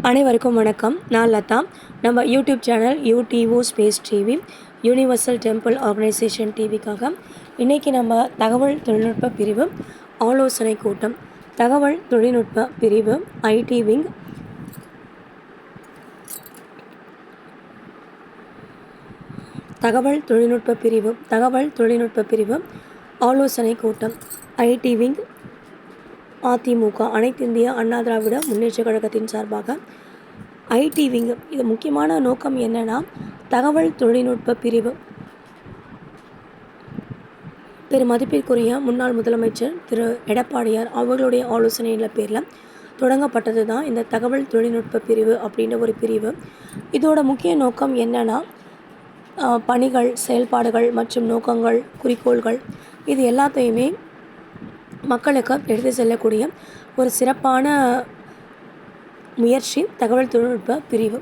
அனைவருக்கும் வணக்கம். நான் லதா. நம்ம YouTube channel UTO space TV universal temple organization டிவிக்காக இன்றைக்கி நம்ம தகவல் தொழில்நுட்ப பிரிவு ஆலோசனை கூட்டம் தகவல் தொழில்நுட்ப பிரிவு ஐடி விங் தகவல் தொழில்நுட்ப பிரிவு தகவல் தொழில்நுட்ப பிரிவு ஆலோசனை கூட்டம் ஐடி விங் அதிமுக அனைத்திந்திய அண்ணா திராவிட முன்னேற்ற கழகத்தின் சார்பாக ஐடி விங் இது முக்கியமான நோக்கம் என்னன்னா தகவல் தொழில்நுட்ப பிரிவு. பெருமதிப்பிற்குரிய முன்னாள் முதலமைச்சர் திரு. எடப்பாடியார் அவர்களுடைய ஆலோசனையில் பேரில் தொடங்கப்பட்டது தான் இந்த தகவல் தொழில்நுட்ப பிரிவு அப்படின்ற ஒரு பிரிவு. இதோட முக்கிய நோக்கம் என்னென்னா பணிகள் செயல்பாடுகள் மற்றும் நோக்கங்கள் குறிக்கோள்கள் இது எல்லாத்தையுமே மக்களுக்கு எடுத்து செல்லக்கூடிய ஒரு சிறப்பான முயற்சி தகவல் தொழில்நுட்ப பிரிவு.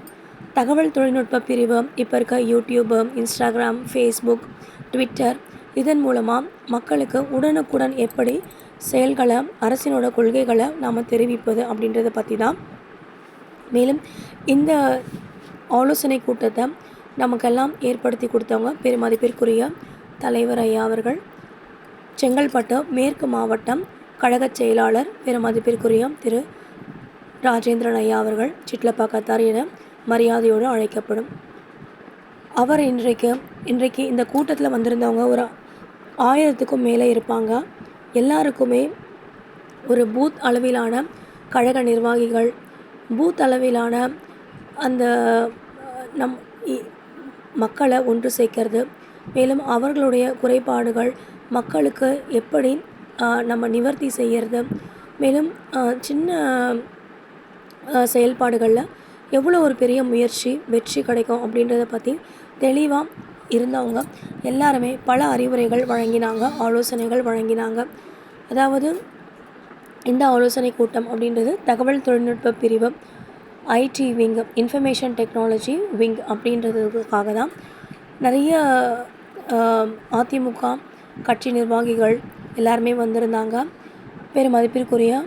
தகவல் தொழில்நுட்ப பிரிவு இப்போ இருக்க யூடியூபு இன்ஸ்டாகிராம் ஃபேஸ்புக் ட்விட்டர் இதன் மூலமாக மக்களுக்கு உடனுக்குடன் எப்படி செயல்களை அரசினோட கொள்கைகளை நாம் தெரிவிப்பது அப்படின்றத பற்றி தான். மேலும் இந்த ஆலோசனை கூட்டத்தை நமக்கெல்லாம் ஏற்படுத்தி கொடுத்தவங்க பெருமதிப்பிற்குரிய தலைவர் ஐயா அவர்கள் செங்கல்பட்டு மேற்கு மாவட்டம் கழகச் செயலாளர் பெருமதிப்பிற்குரிய திரு. ராஜேந்திரன் ஐயா அவர்கள் சிட்லப்பாக்கத்தார் என மரியாதையோடு அழைக்கப்படும். அவர் இன்றைக்கு இன்றைக்கு இந்த கூட்டத்தில் வந்திருந்தவங்க ஒரு ஆயிரத்துக்கும் மேலே இருப்பாங்க. எல்லாருக்குமே ஒரு பூத் அளவிலான கழக நிர்வாகிகள் பூத் அளவிலான அந்த நம் மக்களை ஒன்று சேர்க்கறது. மேலும் அவர்களுடைய குறைபாடுகள் மக்களுக்கு எப்படி நம்ம நிவர்த்தி செய்கிறது மேலும் சின்ன செயல்பாடுகளில் எவ்வளோ ஒரு பெரிய முயற்சி வெற்றி கிடைக்கும் அப்படின்றத பற்றி தெளிவாக இருந்தவங்க எல்லாருமே பல அறிவுரைகள் வழங்கினாங்க ஆலோசனைகள் வழங்கினாங்க. அதாவது இந்த ஆலோசனை கூட்டம் அப்படின்றது தகவல் தொழில்நுட்ப பிரிவு IT wing information technology wing அப்படின்றதுக்காக தான். நிறைய அதிமுக கட்சி நிர்வாகிகள் எல்லாருமே வந்திருந்தாங்க. பெருமதிப்பிற்குரிய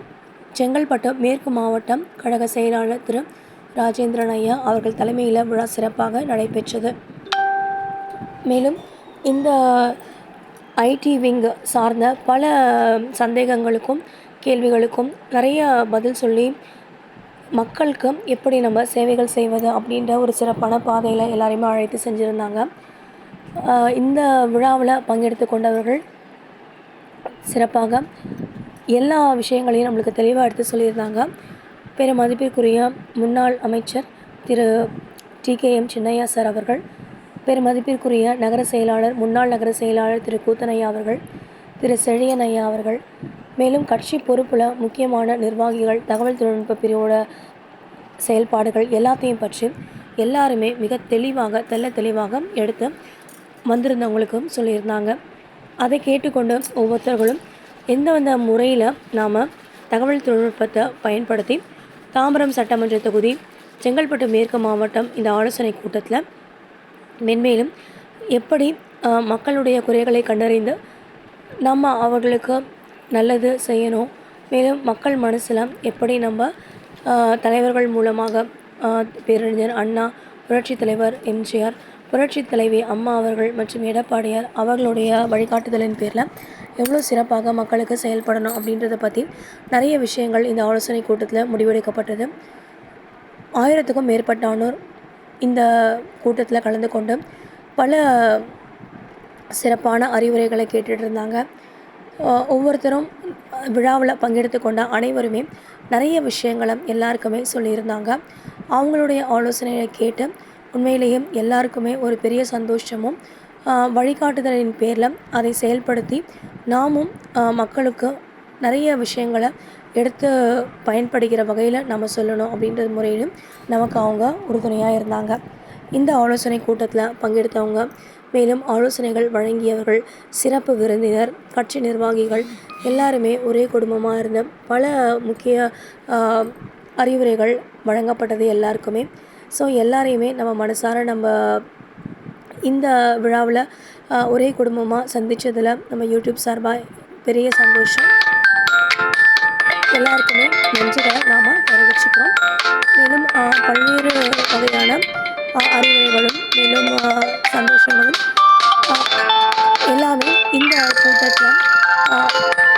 செங்கல்பட்டு மேற்கு மாவட்டம் கழக செயலாளர் திரு. ராஜேந்திரன் ஐயா அவர்கள் தலைமையில் விழா சிறப்பாக நடைபெற்றது. மேலும் இந்த ஐடி விங் சார்ந்த பல சந்தேகங்களுக்கும் கேள்விகளுக்கும் நிறைய பதில் சொல்லி மக்களுக்கு எப்படி நம்ம சேவைகள் செய்வது அப்படின்ற ஒரு சிறப்பான பாதையில் எல்லாரையுமே அழைத்து செஞ்சுருந்தாங்க. இந்த விழாவில் பங்கெடுத்து கொண்டவர்கள் சிறப்பாக எல்லா விஷயங்களையும் நம்மளுக்கு தெளிவாக எடுத்து சொல்லியிருந்தாங்க. பெருமதிப்பிற்குரிய முன்னாள் அமைச்சர் Thiru T K M Chinnaiya sir அவர்கள் பெருமதிப்பிற்குரிய நகர செயலாளர் முன்னாள் நகர செயலாளர் திரு கூத்தனையா அவர்கள் திரு செழியனையா அவர்கள் மேலும் கட்சி பொறுப்பில் முக்கியமான நிர்வாகிகள் தகவல் தொழில்நுட்ப பிரிவோட செயல்பாடுகள் எல்லாத்தையும் பற்றி எல்லாருமே மிக தெளிவாக தெல்ல தெளிவாக எடுத்து வந்திருந்தவங்களுக்கும் சொல்லியிருந்தாங்க. அதை கேட்டுக்கொண்டு ஒவ்வொருத்தர்களும் எந்தெந்த முறையில் நாம் தகவல் தொழில்நுட்பத்தை பயன்படுத்தி தாம்பரம் சட்டமன்ற தொகுதி செங்கல்பட்டு மேற்கு மாவட்டம் இந்த ஆலோசனை கூட்டத்தில் மென்மேலும் எப்படி மக்களுடைய குறைகளை கண்டறிந்து நம்ம அவர்களுக்கு நல்லது செய்யணும் மேலும் மக்கள் மனசில் எப்படி நம்ம தலைவர்கள் மூலமாக பேரறிஞர் அண்ணா புரட்சித் தலைவர் எம்ஜிஆர் புரட்சித் தலைவி அம்மா அவர்கள் மற்றும் எடப்பாடியார் அவர்களுடைய வழிகாட்டுதலின் பேரில் எவ்வளோ சிறப்பாக மக்களுக்கு செயல்படணும் அப்படின்றத பற்றி நிறைய விஷயங்கள் இந்த ஆலோசனை கூட்டத்தில் முடிவெடுக்கப்பட்டது. ஆயிரத்துக்கும் மேற்பட்டானோர் இந்த கூட்டத்தில் கலந்து கொண்டு பல சிறப்பான அறிவுரைகளை கேட்டுட்டு இருந்தாங்க. ஒவ்வொருத்தரும் விழாவில் பங்கெடுத்து கொண்ட அனைவருமே நிறைய விஷயங்களை எல்லாருக்குமே சொல்லியிருந்தாங்க. அவங்களுடைய ஆலோசனையை கேட்டு உண்மையிலேயே எல்லாருக்குமே ஒரு பெரிய சந்தோஷமும் வழிகாட்டுதலின் பேரில் அதை செயல்படுத்தி நாமும் மக்களுக்கு நிறைய விஷயங்களை எடுத்து பயன்படுகிற வகையில் நம்ம சொல்லணும் அப்படின்ற முறையிலும் நமக்கு அவங்க உறுதுணையாக இருந்தாங்க. இந்த ஆலோசனை கூட்டத்தில் பங்கெடுத்தவங்க மேலும் ஆலோசனைகள் வழங்கியவர்கள் சிறப்பு விருந்தினர் கட்சி நிர்வாகிகள் எல்லாருமே ஒரே குடும்பமாக இருந்த பல முக்கிய அறிவுரைகள் வழங்கப்பட்டது எல்லாருக்குமே. ஸோ எல்லாரையுமே நம்ம மனசார நம்ம இந்த விழாவில் ஒரே குடும்பமாக சந்தித்ததில் நம்ம யூடியூப் சார்பாக பெரிய சந்தோஷம். எல்லாருக்குமே நன்றிகளை நாம் தெரிவிச்சுக்கிறோம். மேலும் பல்வேறு வகையான அறிவுரைகளும் மேலும் சந்தோஷங்களும் எல்லாமே இந்த கூட்டத்தில்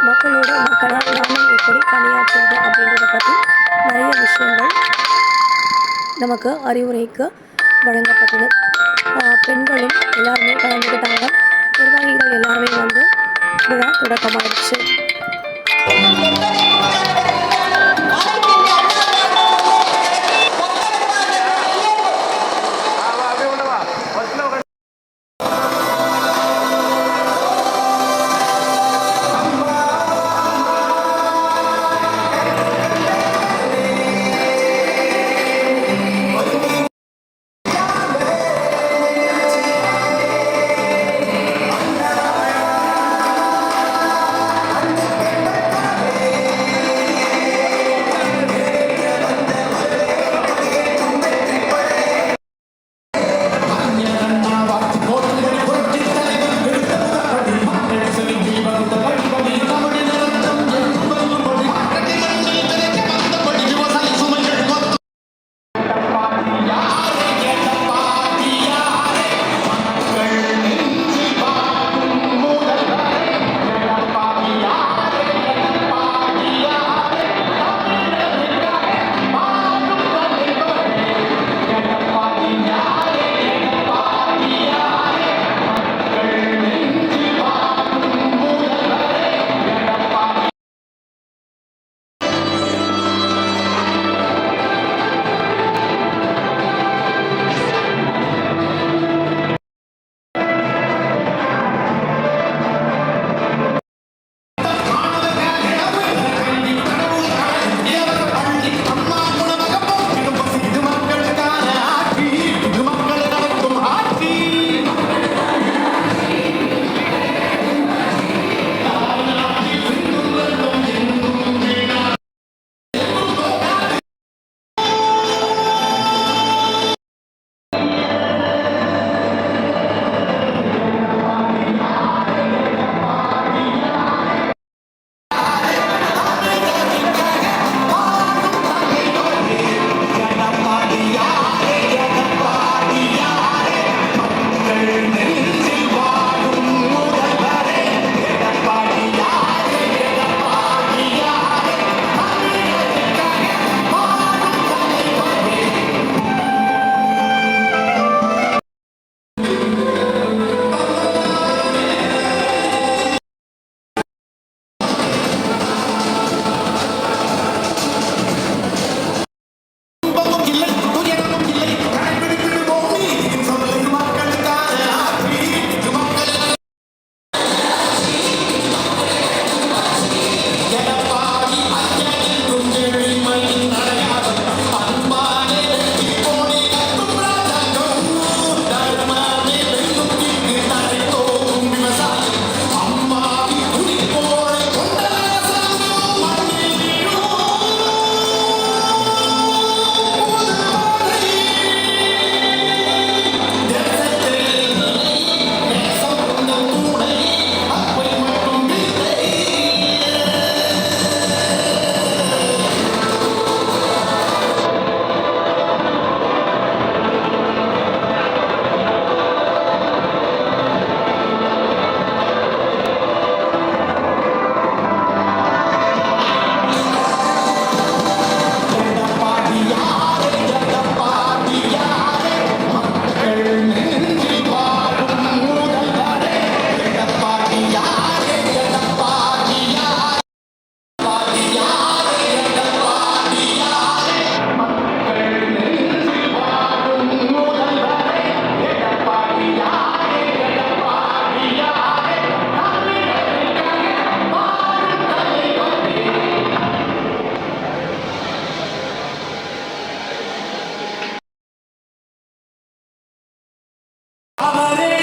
மக்களோட மக்களாக நாமும் எப்படி பணியாற்றுறது அப்படின்றத பற்றி நிறைய விஷயங்கள் நமக்கு அறிவுரைக்கு வழங்கப்பட்டது. பெண்களும் எல்லாருமே கலந்துக்கிட்டாங்க. நிர்வாகிகள் எல்லாருமே வந்து விழா தொடக்கமாயிடுச்சு. Amare